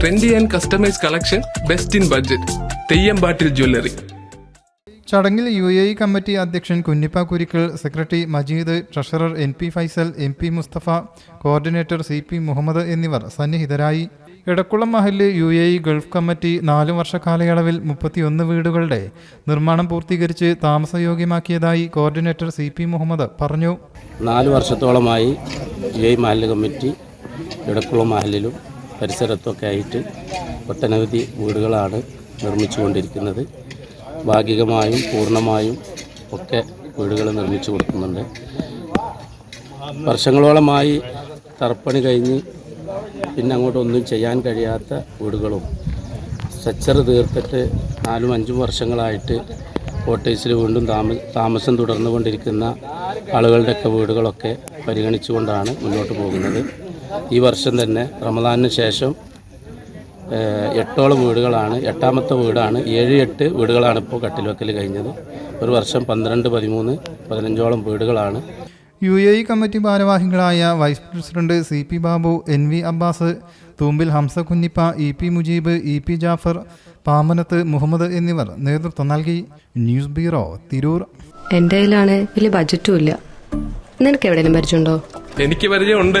Trendy and customise collection best in budget Theyyampattil jewellery ചടങ്ങിൽ U A E committee അധ്യക്ഷൻ Kunhippa Kurikkal secretary Majeed treasurer N P Faisal M P Musthafa coordinator C P Muhammad എന്നിവർ സന്നിഹിതരായി. എടക്കുളം മഹല്ല് U A E Gulf committee നാല് വർഷ കാലയളവിൽ മുപ്പത്തിയൊന്ന് വീടുകളുടെ നിർമ്മാണം പൂർത്തീകരിച്ച് താമസയോഗ്യമാക്കിയതായി കോർഡിനേറ്റർ സി പി മുഹമ്മദ് പറഞ്ഞു. നാല് വർഷത്തോളമായി യു ഐ മാലിന്യ കമ്മിറ്റി എടക്കുളം മാലിലും പരിസരത്തൊക്കെ ആയിട്ട് ഒട്ടനവധി വീടുകളാണ് നിർമ്മിച്ചുകൊണ്ടിരിക്കുന്നത്. ഭാഗികമായും പൂർണമായും ഒക്കെ വീടുകൾ നിർമ്മിച്ചു കൊടുക്കുന്നുണ്ട്. വർഷങ്ങളോളമായി തർപ്പണി കഴിഞ്ഞ് പിന്നെ അങ്ങോട്ടൊന്നും ചെയ്യാൻ കഴിയാത്ത വീടുകളും സ്ട്രക്ചർ തീർത്തിട്ട് നാലും അഞ്ചും വർഷങ്ങളായിട്ട് കോട്ടേഴ്സിൽ വീണ്ടും താമ താമസം തുടർന്നുകൊണ്ടിരിക്കുന്ന ആളുകളുടെയൊക്കെ വീടുകളൊക്കെ പരിഗണിച്ചുകൊണ്ടാണ് മുന്നോട്ട് പോകുന്നത്. ഈ വർഷം തന്നെ റമദാനിന് ശേഷം എട്ടോളം വീടുകളാണ് എട്ടാമത്തെ വീടാണ് ഏഴ് എട്ട് വീടുകളാണ് ഇപ്പോൾ കട്ടിൽവെക്കൽ കഴിഞ്ഞത്. ഒരു വർഷം പന്ത്രണ്ട് പതിമൂന്ന് പതിനഞ്ചോളം വീടുകളാണ്. യു എ ഇ കമ്മിറ്റി ഭാരവാഹികളായ vice president C P Babu N V Abbas Thoombil Hamza Kunhippa E P Mujeeb E P Jafar Pamanath Muhammad എന്നിവർ നേതൃത്വം നൽകി. News bureau Tirur. എന്റെ കയ്യിലാണ് വലിയ ബജറ്റും ഇല്ല. നിനക്ക് എവിടെയെങ്കിലും പരിചയമുണ്ടോ? എനിക്ക് പരിചയമുണ്ട്.